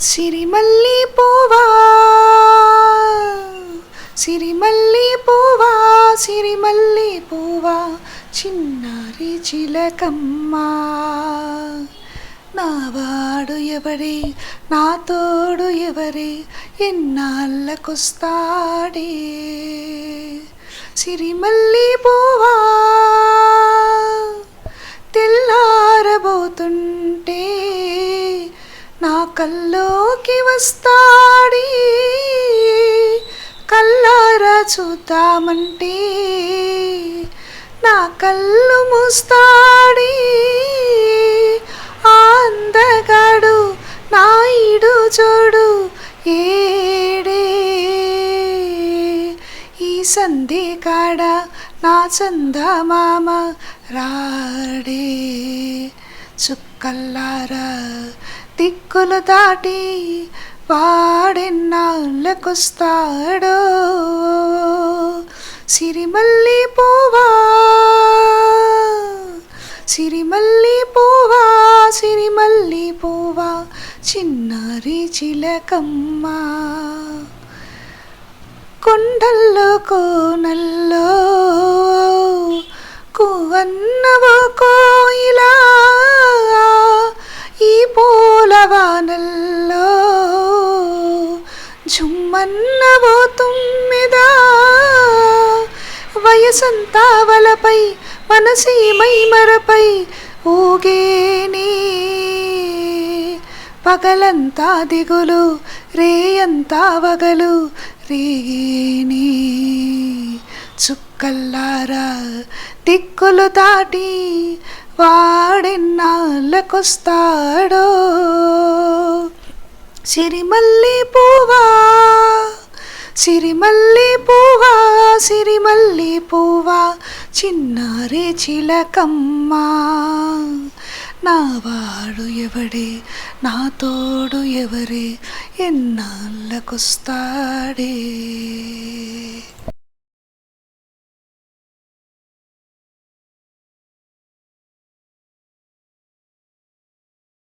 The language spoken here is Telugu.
సిరిమల్లి పువ్వా సిరిమల్లి పువ్వా సిరిమల్లి పువ్వా చిన్నారి చిలకమ్మ. నా వాడు ఎవరే నా తోడు ఎవరే ఎన్నాళ్ళకొస్తాడే. సిరిమల్లి పువ్వా కల్లోకి వస్తాడి. కల్లారా చూద్దామంటే నా కళ్ళు మూస్తాడే. అందగాడు నాయుడు చూడు ఏడే. ఈ సంధి కాడ నా చందమామ రాడే. చుక్కల్లారా దిక్కులు దాటి వాడెన్నాళ్ళకొస్తాడో? సిరిమల్లి పువ్వా సిరిమల్లి పోవా సిరిమల్లి పువ్వా చిన్నారి చిలకమ్మ కొండల్లో కోనల్లో కువన్నవో వానల్లో జుమ్మన్నవో తుమ్మిదా. వయసంతావలపై మనసీమై మరపై ఊగేనే పగలంతా దిగులు రేయంతా వగలు రేగేనే చుక్కల్లారా దిక్కులు దాటి వాడెన్నాళ్ళకొస్తాడో? సిరిమల్లి పువ్వా? సిరిమల్లి పువ్వా? సిరిమల్లి పువ్వా? చిన్నారి చిలకమ్మ. నా వాడు ఎవడే? నా తోడు ఎవరే? ఎన్నాళ్ళకొస్తాడే?